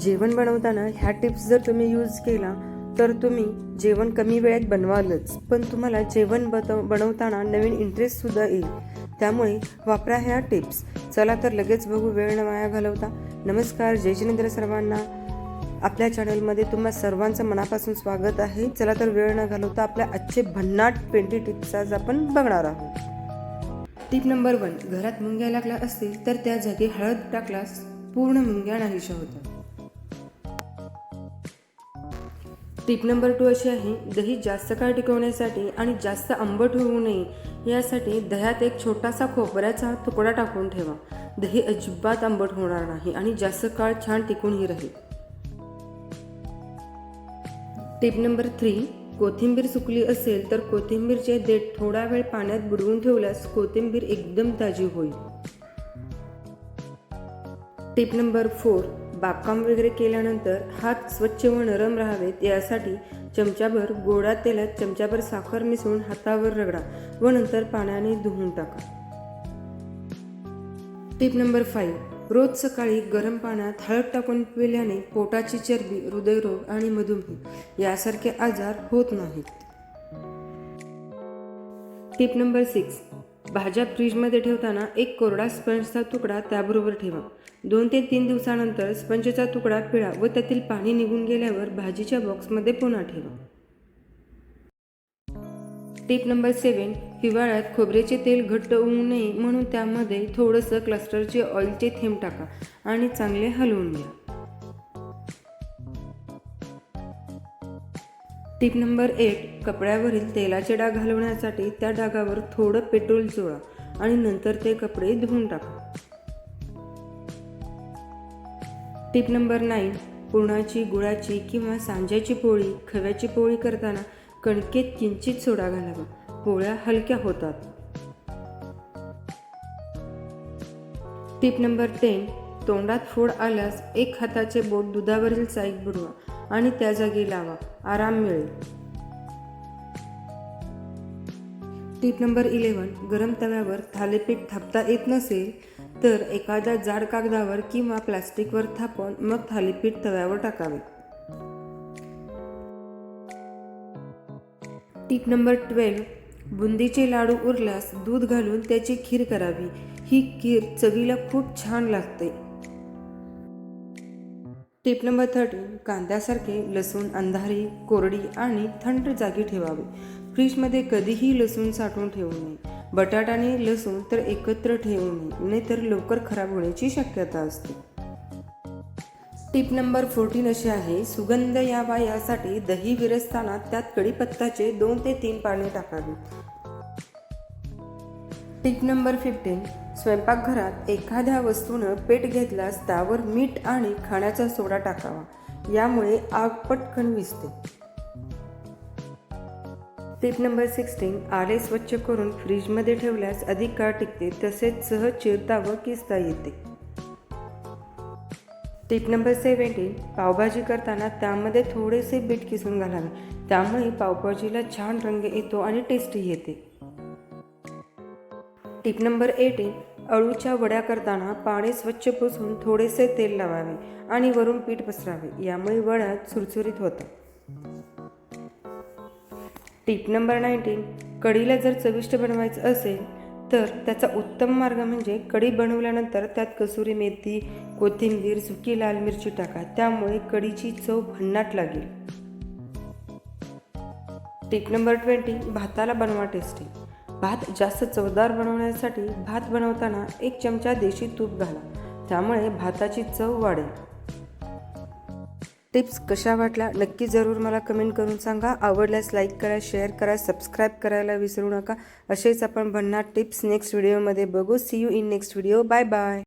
जेवण बनवताना ह्या टिप्स जर तुम्ही यूज केला तर तुम्ही जेवण कमी वेळेत बनवालच. पण तुम्हाला जेवण बत बनवताना नवीन इंटरेस्टसुद्धा येईल. त्यामुळे वापरा ह्या टिप्स. चला तर लगेच बघू वेळ न वाया घालवता. नमस्कार जय जिनेंद्र सर्वांना. आपल्या चॅनलमध्ये तुम्हा सर्वांचं मनापासून स्वागत आहे. चला तर वेळ न घालवता आपल्या आजचे भन्नाट ट्वेंटी टिप्स आज आपण बघणार आहोत. टिप नंबर वन घरात मुंग्या लागल्या असतील तर त्या जागी हळद टाकल्यास पूर्ण मुंग्या नाहीशा होतात. टिप नंबर टू अशी आहे दही जास्त काळ टिकवण्यासाठी आणि जास्त आंबट होऊ नये यासाठी दह्यात एक छोटासा खोबऱ्याचा तुकडा टाकून ठेवा. दही अजिबात आंबट होणार नाही आणि जास्त काळ छान टिकूनही राहील. टिप नंबर थ्री कोथिंबीर सुकली असेल तर कोथिंबीरचे देठ थोडा वेळ पाण्यात बुडवून ठेवल्यास कोथिंबीर एकदम ताजी होईल. टिप नंबर फोर बागकाम वगैरे केल्यानंतर हात स्वच्छ व नरम राहावेत यासाठी चमच्याभर गोडा तेलात चमच्याभर साखर मिसळून हातावर रगडा व नंतर पाण्याने धुवून टाका. टिप नंबर फाईव्ह रोज सकाळी गरम पाण्यात हळद टाकून पिल्याने पोटाची चरबी हृदयरोग आणि मधुमेह यासारखे आजार होत नाहीत. टिप नंबर सिक्स भाज्या फ्रीजमध्ये ठेवताना एक कोरडा स्पंजचा तुकडा त्याबरोबर ठेवा. दोन ते तीन दिवसानंतर स्पंजचा तुकडा पिळा व त्यातील पाणी निघून गेल्यावर भाजीच्या बॉक्समध्ये पुन्हा ठेवा. टिप नंबर सेवन हिवाळ्यात खोबऱ्याचे तेल घट्ट होऊ नये म्हणून त्यामध्ये थोडंसं क्लस्टरचे ऑइलचे थेंब टाका आणि चांगले हलवून घ्या. टिप नंबर एट कपड्यावरील तेलाचे डाग घालवण्यासाठी त्या डागावर थोडं पेट्रोल चोळा आणि नंतर ते कपडे धुवून टाका. टिप नंबर नाईन पुरणाची गुळाची किंवा सांज्याची पोळी खव्याची पोळी करताना कणकेत किंचित सोडा घालावा. पोळ्या हलक्या होतात. टिप नंबर टेन तोंडात फोड आल्यास एक हाताचे बोट दुधावरील साईक बुडवा. आणि त्या जागी लावा. आराम मिळेल. टीप नंबर इलेवन गरम तव्यावर थालीपीठ थापता येत नसेल तर एखाद्या जाड कागदावर किंवा प्लास्टिकवर थापून मग थालीपीठ तव्यावर टाकावे. टीप नंबर ट्वेल्व बुंदीचे लाडू उरल्यास दूध घालून त्याची खीर करावी. ही खीर चवीला खूप छान लागते. टिप नंबर थर्टीन कांद्यासारखे लसूण अंधारी कोरडी आणि थंड जागी ठेवावे. फ्रीजमध्ये कधीही लसूण साठवून ठेवू नये. बटाटा आणि लसूण तर एकत्र ठेवू नये नाहीतर लवकर खराब होण्याची शक्यता असते. टिप नंबर फोर्टीन अशी आहे सुगंध यावा यासाठी दही विरसताना त्यात कढीपत्ताचे दोन ते तीन पाने टाकावी. टिप नंबर फिफ्टीन स्वयंपाकघरात एखाद्या वस्तूनं पेट घेतल्यास त्यावर मीठ आणि खाण्याचा सोडा टाकावा. यामुळे आग पटकन विजते टिप नंबर सिक्स्टीन आले स्वच्छ करून फ्रीजमध्ये ठेवल्यास अधिक काळ टिकते तसेच सहज चिरता व किसता येते. टिप नंबर सेवन्टीन पावभाजी करताना त्यामध्ये थोडेसे बीट किसून घालावे. त्यामुळे पावभाजीला छान रंग येतो आणि टेस्टी येते. टिप नंबर एटीन अळूच्या वड्या करताना पाणी स्वच्छ पुसून थोडेसे तेल लावावे आणि वरून पीठ पसरावे. यामुळे वड्या चुरचुरीत होतात टिप नंबर नाईन्टीन कढीला जर चविष्ट बनवायचं असेल तर त्याचा उत्तम मार्ग म्हणजे कढी बनवल्यानंतर त्यात कसुरी मेथी कोथिंबीर सुकी लाल मिरची टाका. त्यामुळे कढीची चव भन्नाट लागेल. टिप नंबर ट्वेंटी भाताला बनवा टेस्टी. भात जास्त चवदार बनवण्यासाठी भात बनवताना एक चमचा देशी तूप घाला. त्यामुळे भाताची चव वाढेल. टिप्स कशा वाटल्या नक्की जरूर मला कमेंट करून सांगा. आवडल्यास लाईक करा शेअर करा सबस्क्राईब करायला विसरू नका. असेच आपण भन्नाट टिप्स नेक्स्ट व्हिडिओमध्ये बघू. See you in next video bye bye